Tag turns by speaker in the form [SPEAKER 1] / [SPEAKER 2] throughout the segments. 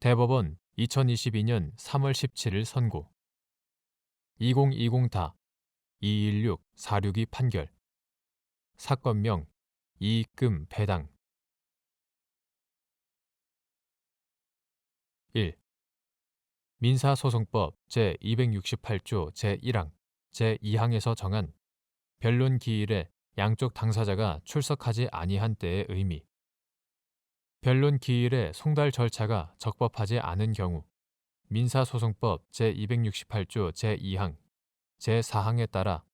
[SPEAKER 1] 대법원 2022년 3월 17일 선고. 2020다 216-462 판결. 사건명 이익금 배당. 1. 민사소송법 제268조 제1항 제2항에서 정한 변론 기일에 양쪽 당사자가 출석하지 아니한 때의 의미 변론 기일에 송달 절차가 적법하지 않은 경우. 민사소송법 제268조 제2항 제4항에 따라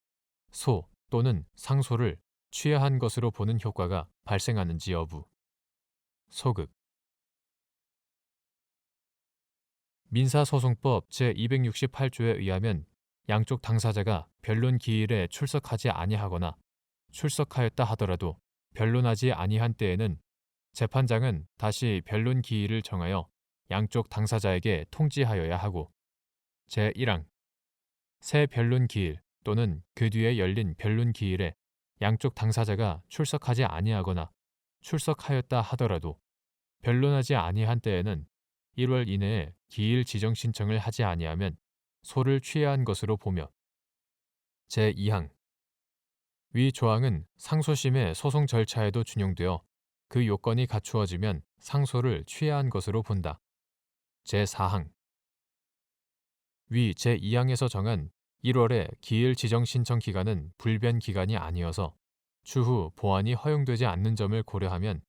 [SPEAKER 1] 소 또는 상소를 취하한 것으로 보는 효과가 발생하는지 여부. 소극. 민사소송법 제268조에 의하면 양쪽 당사자가 변론 기일에 출석하지 아니하거나 출석하였다 하더라도 변론하지 아니한 때에는 재판장은 다시 변론 기일을 정하여 양쪽 당사자에게 통지하여야 하고 제1항 새 변론 기일 또는 그 뒤에 열린 변론 기일에 양쪽 당사자가 출석하지 아니하거나 출석하였다 하더라도 변론하지 아니한 때에는 1월 이내에 기일 지정 신청을 하지 아니하면 소를 취하한 것으로 보며 제2항 위 조항은 상소심의 소송 절차에도 준용되어 그 요건이 갖추어지면 상소를 취하한 것으로 본다. 제4항 위 제2항에서 정한 1월의 기일 지정 신청 기간은 불변 기간이 아니어서 추후 보완이 허용되지 않는 점을 고려하면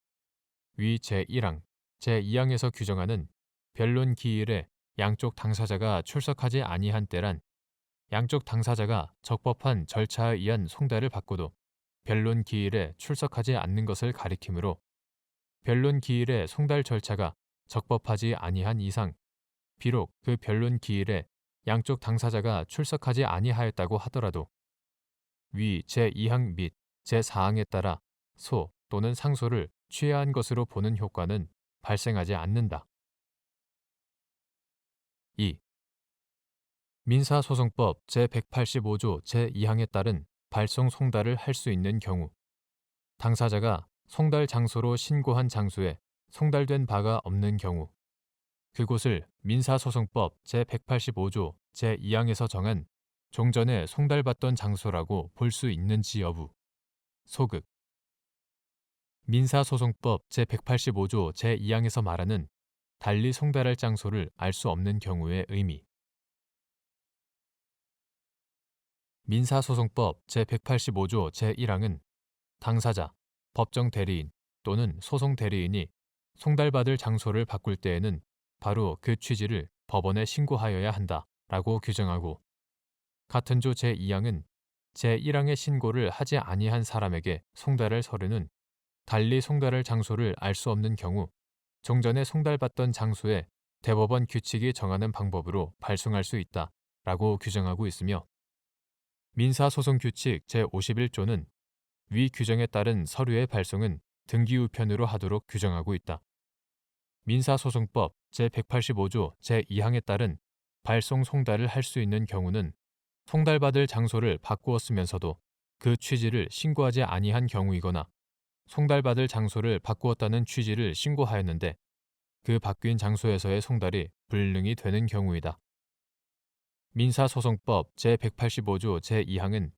[SPEAKER 1] 위 제1항, 제2항에서 규정하는 변론 기일에 양쪽 당사자가 출석하지 아니한 때란 양쪽 당사자가 적법한 절차에 의한 송달을 받고도 변론 기일에 출석하지 않는 것을 가리키므로 변론 기일의 송달 절차가 적법하지 아니한 이상 비록 그 변론 기일에 양쪽 당사자가 출석하지 아니하였다고 하더라도 위 제2항 및 제4항에 따라 소 또는 상소를 취하한 것으로 보는 효과는 발생하지 않는다. 2. 민사소송법 제185조 제2항에 따른 발송 송달을 할 수 있는 경우 당사자가 송달 장소로 신고한 장소에 송달된 바가 없는 경우. 그곳을 민사소송법 제185조 제2항에서 정한 종전에 송달받던 장소라고 볼 수 있는지 여부. 소극. 민사소송법 제185조 제2항에서 말하는 달리 송달할 장소를 알 수 없는 경우의 의미. 민사소송법 제185조 제1항은 당사자, 법정 대리인 또는 소송 대리인이 송달받을 장소를 바꿀 때에는 바로 그 취지를 법원에 신고하여야 한다 라고 규정하고 같은 조 제2항은 제1항의 신고를 하지 아니한 사람에게 송달할 서류는 달리 송달할 장소를 알 수 없는 경우 종전에 송달받던 장소에 대법원 규칙이 정하는 방법으로 발송할 수 있다 라고 규정하고 있으며 민사소송규칙 제51조는 위 규정에 따른 서류의 발송은 등기 우편으로 하도록 규정하고 있다. 민사소송법 제185조 제2항에 따른 발송 송달을 할 수 있는 경우는 송달받을 장소를 바꾸었으면서도 그 취지를 신고하지 아니한 경우이거나 송달받을 장소를 바꾸었다는 취지를 신고하였는데 그 바뀐 장소에서의 송달이 불능이 되는 경우이다. 민사소송법 제185조 제2항은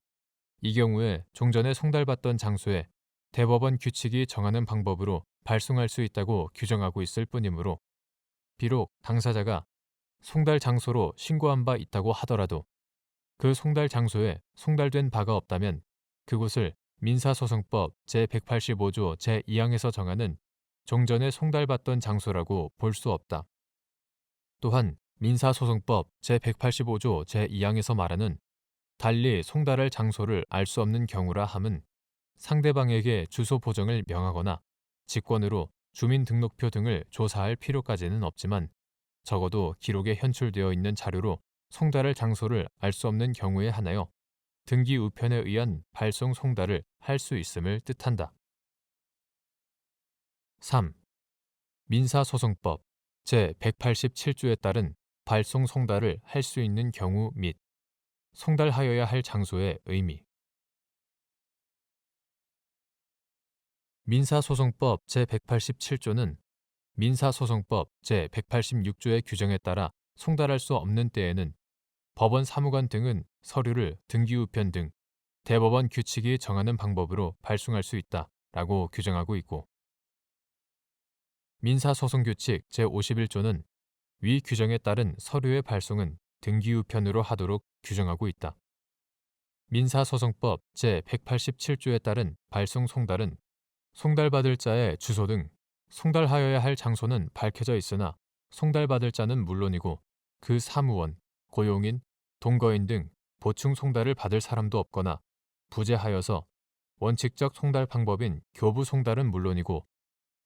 [SPEAKER 1] 이 경우에 종전에 송달받던 장소에 대법원 규칙이 정하는 방법으로 발송할 수 있다고 규정하고 있을 뿐이므로 비록 당사자가 송달 장소로 신고한 바 있다고 하더라도 그 송달 장소에 송달된 바가 없다면 그곳을 민사소송법 제185조 제2항에서 정하는 종전에 송달받던 장소라고 볼 수 없다. 또한 민사소송법 제185조 제2항에서 말하는 달리 송달할 장소를 알 수 없는 경우라 함은 상대방에게 주소 보정을 명하거나 직권으로 주민등록표 등을 조사할 필요까지는 없지만 적어도 기록에 현출되어 있는 자료로 송달할 장소를 알 수 없는 경우에 하나여 등기 우편에 의한 발송 송달을 할 수 있음을 뜻한다. 3. 민사소송법 제187조에 따른 발송 송달을 할 수 있는 경우 및 송달하여야 할 장소의 의미. 민사소송법 제187조는 민사소송법 제186조의 규정에 따라 송달할 수 없는 때에는 법원 사무관 등은 서류를 등기우편 등 대법원 규칙이 정하는 방법으로 발송할 수 있다 라고 규정하고 있고 민사소송규칙 제51조는 위 규정에 따른 서류의 발송은 등기우편으로 하도록 규정하고 있다. 민사소송법 제187조에 따른 발송 송달은 송달받을 자의 주소 등 송달하여야 할 장소는 밝혀져 있으나 송달받을 자는 물론이고 그 사무원, 고용인, 동거인 등 보충 송달을 받을 사람도 없거나 부재하여서 원칙적 송달 방법인 교부 송달은 물론이고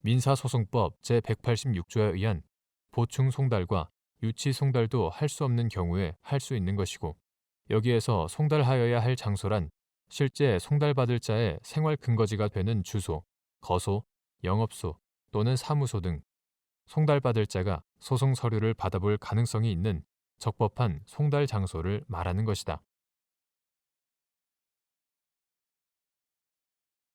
[SPEAKER 1] 민사소송법 제186조에 의한 보충 송달과 유치 송달도 할 수 없는 경우에 할 수 있는 것이고 여기에서 송달하여야 할 장소란 실제 송달받을 자의 생활 근거지가 되는 주소, 거소, 영업소 또는 사무소 등 송달받을 자가 소송 서류를 받아볼 가능성이 있는 적법한 송달 장소를 말하는 것이다.